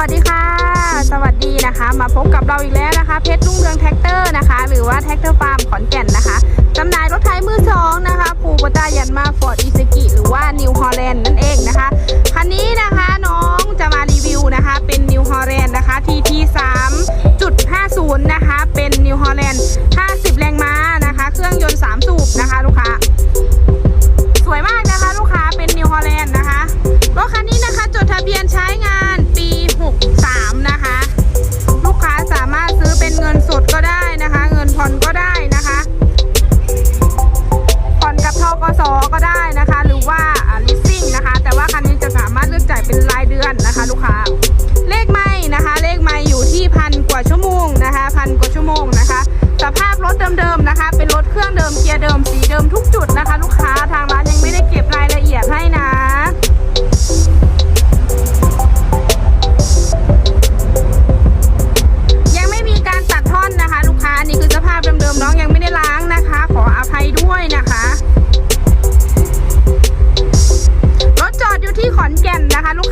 วัสดีค่ะ สวัสดีนะคะ มาพบกับเราอีกแล้วนะคะ เพชรรุ่งเรืองแท็กเตอร์นะคะ หรือว่าแท็กเตอร์ฟาร์มขอนแก่นนะคะจำหน่ายรถไถมือสองนะคะปูปตายันมาฟอร์ดอิซกิหรือว่านิวฮอลแลนด์นั่นเองนะคะ คันนี้นะคะ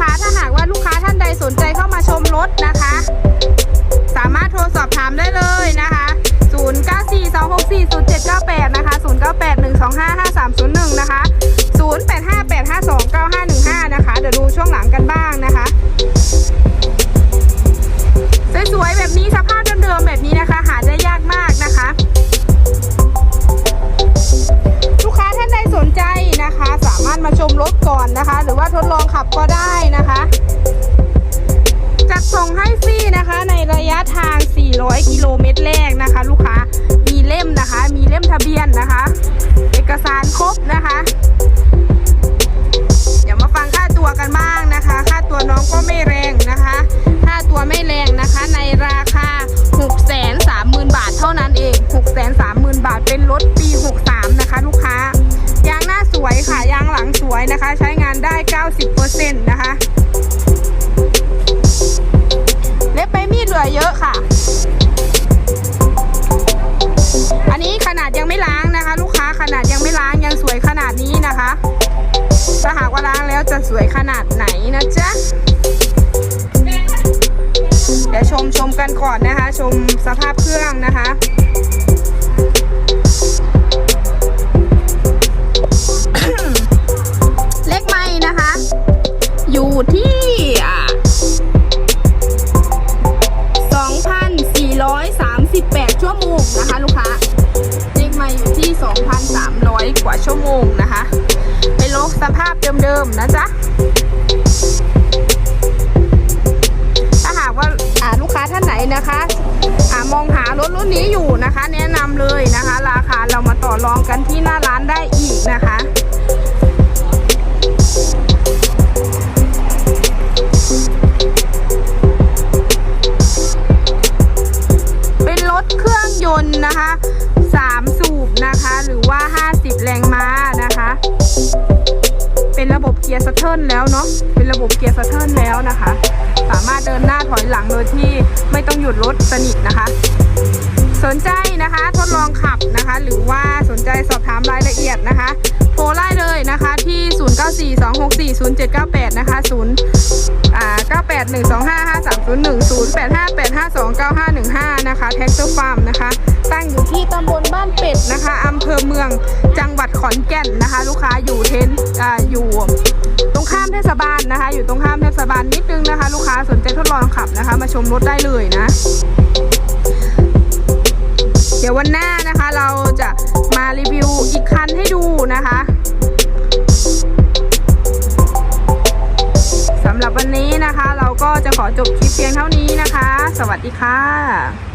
ค้าถ้าหากว่าลูกค้าท่านใดสนใจเข้ามาชมรถนะคะ สามารถโทรสอบถามได้เลยนะคะ 0942640798 นะคะ 0981255301 นะคะ 0858529515 นะคะ เดี๋ยวดูช่วงหลังกันบ้างนะคะ อนนะคะ หรือว่าทดลองขับก็ได้นะคะจัดส่งให้ฟรีนะคะ ในระยะทาง 400 กิโลเมตรแรกนะคะ ลูกค้ามีเล่มนะคะ มีเล่มทะเบียนนะคะ เอกสารครบนะคะ วยนะคะ ใช้งานได้ 90%นะคะ เล็บใบมีดเหลือเยอะค่ะ อันนี้ขนาดยังไม่ล้างนะคะ ลูกค้าขนาดยังไม่ล้างยังสวยขนาดนี้นะคะ ถ้าหากว่าล้างแล้วจะสวยขนาดไหนนะจ๊ะเดี๋ยวชมชมกันก่อนนะคะ ชมสภาพเครื่องนะคะ ที่ 2,438 ชั่วโมงนะคะ ลูกค้าเลขมาอยู่ที่ 2,300 กว่าชั่วโมงนะคะ เป็นรถสภาพเดิมๆนะจ๊ะถ้าหากว่าอ่าลูกค้าท่านไหนนะคะอมองหารถรุ่นนี้อยู่นะคะ แนะนำเลยนะคะ ราคาเรามาต่อรองกันที่หน้าร้านได้อีกนะคะ เครื่องยนต์นะคะ 3 สูบนะคะ หรือว่า 50 แรงม้านะคะ เป็นระบบเกียร์สะเทิร์นแล้วเนาะ เป็นระบบเกียร์สะเทิร์นแล้วนะคะ สามารถเดินหน้าถอยหลังโดยที่ไม่ต้องหยุดรถสนิทนะคะ สนใจนะคะทดลองขับนะคะ หรือว่าสนใจสอบถามรายละเอียดนะคะ โทรไล่เลยนะคะที่ 0942640798 นะคะ0อ่า981255301 0858529515 นะคะแท็กเตอร์ฟาร์มนะคะ ตั้งอยู่ที่ตำบลบ้านเป็ดนะคะอำเภอเมืองจังหวัดขอนแก่นนะคะ ลูกค้าอยู่เทนอ่าอยู่ตรงข้ามเทศบาลนะคะ อยู่ตรงข้ามเทศบาลนิดนึงนะคะ ลูกค้าสนใจทดลองขับนะคะ มาชมรถได้เลยนะ เดี๋ยววันหน้านะคะเราจะมารีวิวอีกคันให้ดูนะคะำหรับวันนี้นะคะ เราก็จะขอจบคลิปเพียงเท่านี้นะคะ สวัสดีค่ะ